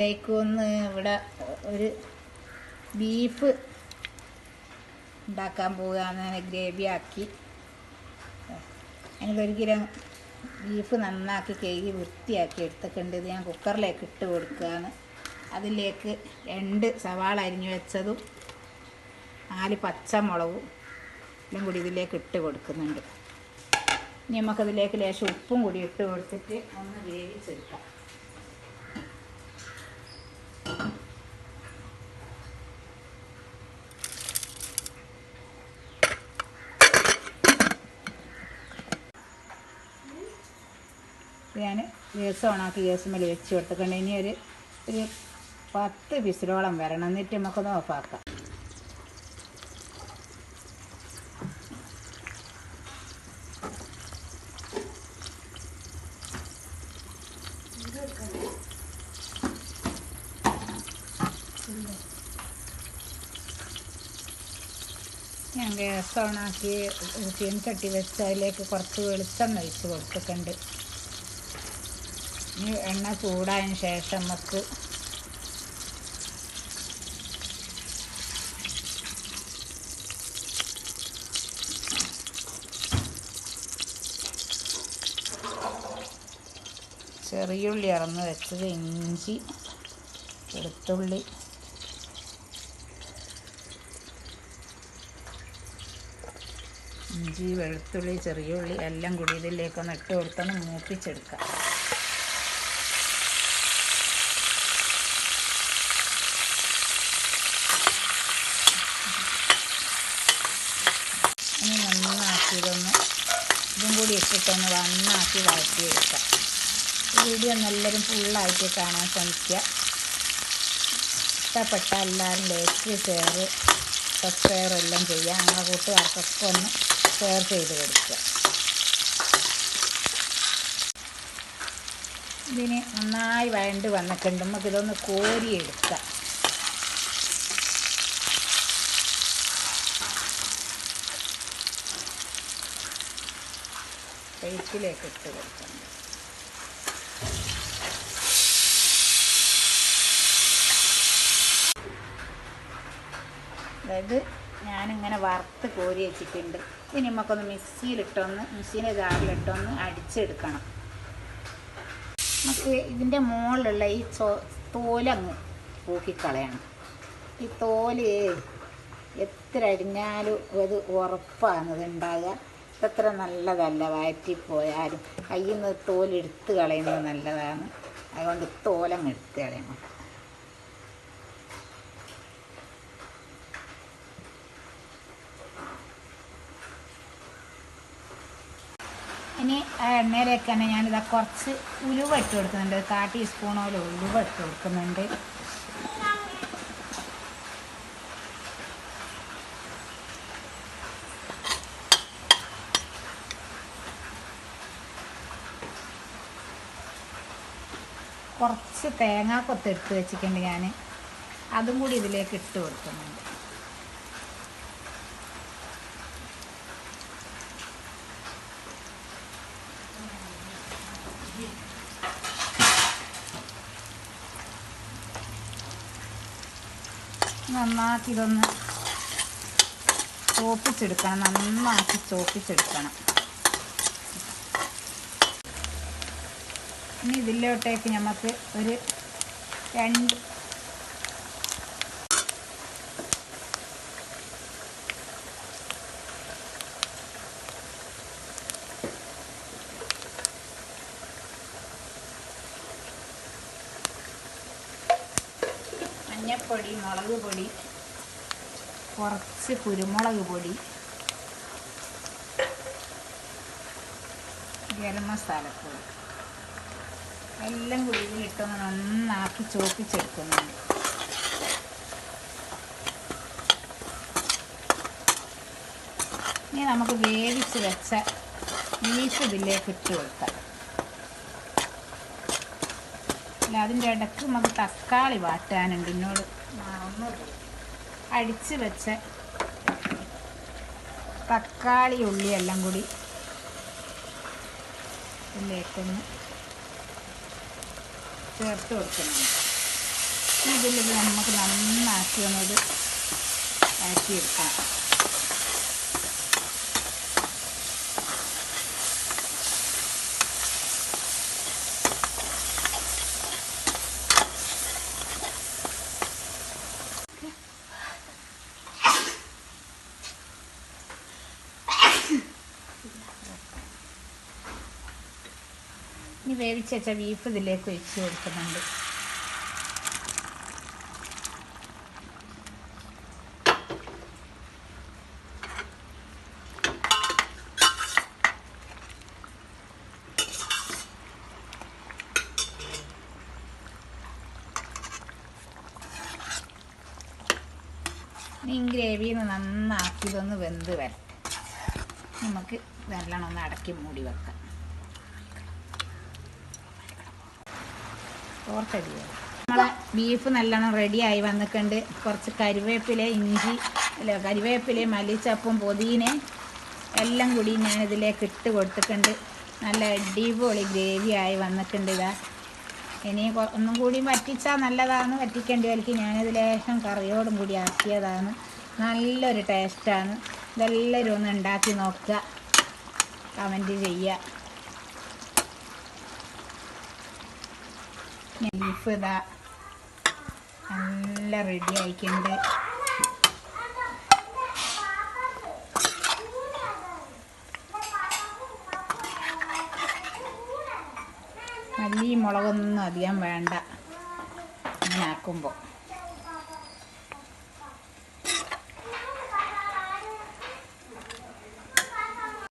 ഒന്ന് ഇവിടെ ഒരു ബീഫ് ഉണ്ടാക്കാൻ പോവുകയാണ്. ഗ്രേവി ആക്കി. അതിനൊരു കിലോ ബീഫ് നന്നാക്കി കഴുകി വൃത്തിയാക്കി എടുത്തിട്ടുണ്ട്. ഇത് ഞാൻ കുക്കറിലേക്ക് ഇട്ട് കൊടുക്കുകയാണ്. അതിലേക്ക് രണ്ട് സവാള അരിഞ്ഞു വെച്ചതും നാല് പച്ചമുളകും എല്ലാം കൂടി ഇതിലേക്ക് ഇട്ട് കൊടുക്കുന്നുണ്ട്. ഇനി നമുക്കതിലേക്ക് ലേശം ഉപ്പും കൂടി ഇട്ട് കൊടുത്തിട്ട് ഒന്ന് വേവിച്ചെടുക്കാം. ഞാൻ ഗ്യാസ് ഓണാക്കി മേലെ വെച്ച് കൊടുത്തിട്ടുണ്ട് ഇനി ഒരു ഒരു പത്ത് വിസിലോളം വരണം. എന്നിട്ട് നമുക്കൊന്ന് ഓഫാക്കാം ഞാൻ ഗ്യാസ് ഓണാക്കി തീൻ തട്ടി വെച്ച് അതിലേക്ക് കുറച്ച് വെളിച്ചെണ്ണ ഒഴിച്ച് കൊടുത്തിട്ടുണ്ട് ഇനി എണ്ണ ചൂടായതിന് ശേഷം നമുക്ക് ചെറിയുള്ളി ഇറന്ന് വെച്ചത് ഇഞ്ചി വെളുത്തുള്ളി. ഇഞ്ചി വെളുത്തുള്ളി ചെറിയുള്ളി എല്ലാം കൂടി ഇതിലേക്കൊന്ന് ഇട്ട് കൊടുത്തൊന്ന് മൂപ്പിച്ചെടുക്കാം ഇനി നന്നാക്കി ഇതൊന്ന് നന്നാക്കി വഴറ്റിയെടുക്കാം. ഈ വീഡിയോ എല്ലാവരും ഫുള്ളായിട്ട് കാണാൻ ശ്രമിക്കുക. ഇഷ്ടപ്പെട്ട എല്ലാവരും ലൈക്ക് ഷെയർ സബ്സ്ക്രൈബ് എല്ലാം ചെയ്യുക. ഞങ്ങളുടെ കൂട്ടുകാർക്കൊക്കെ ഒന്ന് ഷെയർ ചെയ്ത് കൊടുക്കുക. ഇതിന് നന്നായി വഴണ്ട് വന്നിട്ടുണ്ട്. നമുക്കിതൊന്ന് കോരിയെടുക്കാം. പ്ലേറ്റിലേക്ക് ഇട്ട് കൊടുക്കണം അതായത് ഞാനിങ്ങനെ വറുത്ത് കോരി വെച്ചിട്ടുണ്ട്. ഇനി നമുക്കൊന്ന് മിക്സിയിലിട്ടൊന്ന് മിക്സീന്റെ ജാറിലിട്ടൊന്ന് അടിച്ചെടുക്കണം. നമുക്ക് ഇതിന്റെ മുകളിലുള്ള ഈ ചോ തോലങ്ങ് പൂക്കിക്കളയണം ഈ തോൽ എത്ര അരിഞ്ഞാലും അത് ഉറപ്പാണ് ഉണ്ടാകുക ഇതത്ര നല്ലതല്ല വയറ്റിപ്പോയാലും കയ്യിൽ നിന്ന് തോലെടുത്ത് കളയുന്നത് നല്ലതാണ്. അതുകൊണ്ട് തോലങ്ങ് എടുത്ത് കളയണം. ഇനി ആ എണ്ണയിലേക്ക് തന്നെ ഞാനിതാ കുറച്ച് ഉലുവ ഇട്ട് കൊടുക്കുന്നുണ്ട്. കാ ടീസ്പൂണോലെ ഉലുവ ഇട്ട് കൊടുക്കുന്നുണ്ട്. കുറച്ച് തേങ്ങാ കൊത്തെടുത്ത് വെച്ചിട്ടുണ്ട് ഞാൻ അതും കൂടി ഇതിലേക്ക് ഇട്ട് കൊടുക്കുന്നുണ്ട്. നന്നാക്കി ഇതൊന്ന് ചോപ്പിച്ചെടുക്കണം. നന്നാക്കി ചോപ്പിച്ചെടുക്കണം. ഇനി ഇതിലോട്ടേക്ക് നമുക്ക് ഒരു രണ്ട് മഞ്ഞപ്പൊടി മുളക് പൊടി കുറച്ച് കുരുമുളക് പൊടി ഗരം മസാലപ്പൊടി. എല്ലാം ഇട്ട് നന്നാക്കി ചോപ്പിച്ചെടുക്കുന്നുണ്ട് ഇനി നമുക്ക് വേവിച്ച് വെച്ച ബീഫ് ഇതിലേക്ക് ഇട്ട് കൊടുക്കാം. അല്ല അതിന്റെ ഇടയ്ക്ക് നമുക്ക് തക്കാളി വാട്ടാനുണ്ട്. എന്നോട് അടിച്ച് വെച്ച തക്കാളി ഉള്ളി എല്ലാം കൂടി ഇതിലേക്കൊന്ന് ചേർത്ത് കൊടുക്കുന്നുണ്ട് ഇതിൽ നമുക്ക് നന്നാക്കി ഒന്നത് ആക്കിയെടുക്കാം ഇനി വേവിച്ച് വെച്ച ബീഫ് ഇതിലേക്ക് ഒഴിച്ച് കൊടുക്കുന്നുണ്ട്. നിന്ന് നന്നാക്കി ഇതൊന്ന് വെന്ത് വരട്ടെ. നമുക്ക് നല്ലോണം ഒന്ന് അടക്കി മൂടി വെക്കാം. നമ്മളെ ബീഫ് നല്ലോണം റെഡിയായി വന്നിട്ടുണ്ട്. കുറച്ച് കരിവേപ്പില ഇഞ്ചി അല്ല കരിവേപ്പില മല്ലിച്ചപ്പും പൊതിന എല്ലാം കൂടി ഞാൻ ഇതിലേക്ക് ഇട്ട് കൊടുത്തിട്ടുണ്ട്. നല്ല അടിപൊളി ഗ്രേവി ആയി വന്നിട്ടുണ്ട് ഇതാ. ഇനി ഒന്നും കൂടി വറ്റിച്ചാൽ നല്ലതാണ് വറ്റിക്കേണ്ടി വലിക്ക് ഞാനിത് ലേശം കറിയോടും കൂടി ആക്കിയതാണ്. നല്ലൊരു ടേസ്റ്റാണ് ഇതെല്ലാവരും ഒന്ന് ഉണ്ടാക്കി നോക്കുക. കമന്റ് ചെയ്യുക. ബീഫ് ഇതാ നല്ല റെഡി ആയിട്ടുണ്ട്. മല്ലി മുളകൊന്നും അധികം വേണ്ട. ഇങ്ങനെ ആക്കുമ്പോൾ